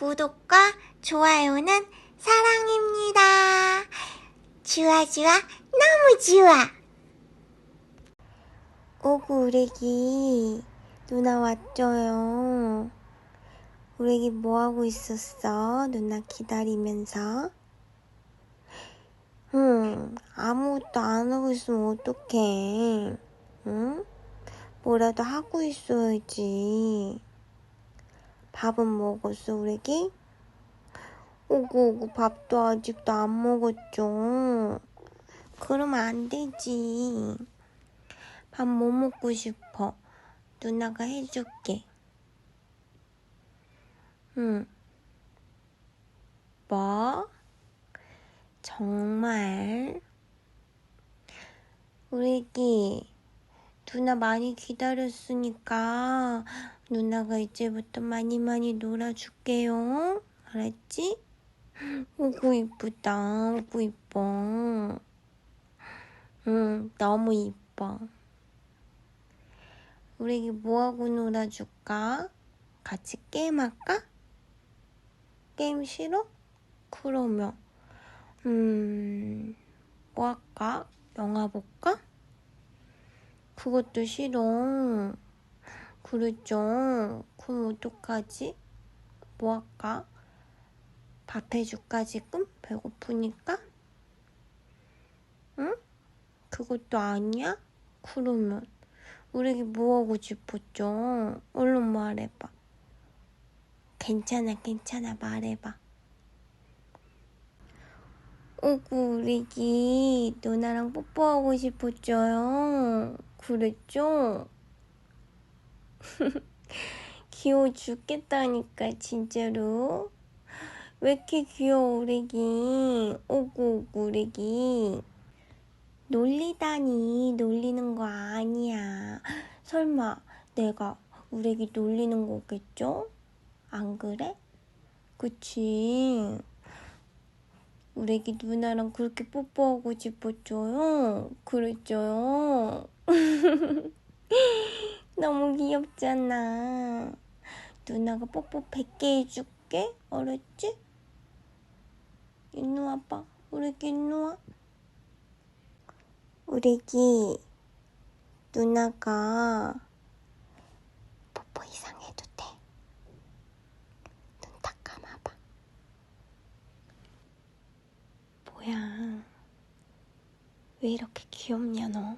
구독과 좋아요는 사랑입니다. 좋아, 좋아, 너무 좋아. 오구, 우레기. 누나 왔죠요. 우레기 뭐 하고 있었어? 누나 기다리면서. 응, 아무것도 안 하고 있으면 어떡해. 응? 뭐라도 하고 있어야지. 밥은 먹었어, 우레기? 오구, 오구, 밥도 아직도 안 먹었죠. 그러면 안 되지. 밥 뭐 먹고 싶어? 누나가 해줄게. 응. 뭐? 정말? 우리기 누나 많이 기다렸으니까 누나가 이제부터 많이 많이 놀아줄게요. 알았지? 오구 이쁘다. 오구 이뻐. 응, 너무 이뻐. 우리 뭐하고 놀아줄까? 같이 게임할까? 게임 싫어? 그러면 음... 뭐 할까? 영화 볼까? 그것도 싫어. 그랬죠. 그럼 어떡하지? 뭐 할까? 밥 해줄까 지금? 배고프니까? 응? 그것도 아니야? 그러면 우리 뭐 하고 싶었죠? 얼른 말해봐. 괜찮아, 괜찮아, 말해봐. 오구, 우리 기 누나랑 뽀뽀하고 싶었죠요? 그랬죠? 귀여워 죽겠다니까, 진짜로. 왜 이렇게 귀여워, 우리기? 오구, 오구, 우리기. 놀리다니, 놀리는 거 아니야. 설마 내가 우리기 놀리는 거겠죠? 안 그래? 그치? 우리기 누나랑 그렇게 뽀뽀하고 싶었죠요? 그랬죠요? 너무 귀엽잖아. 누나가 뽀뽀 100개 해줄게. 알았지? 일로 와봐. 우리기 일로 와. 우리 기 누나가 뽀뽀 이상 해도 돼. 눈 딱 감아봐. 뭐야? 왜 이렇게 귀엽냐 너?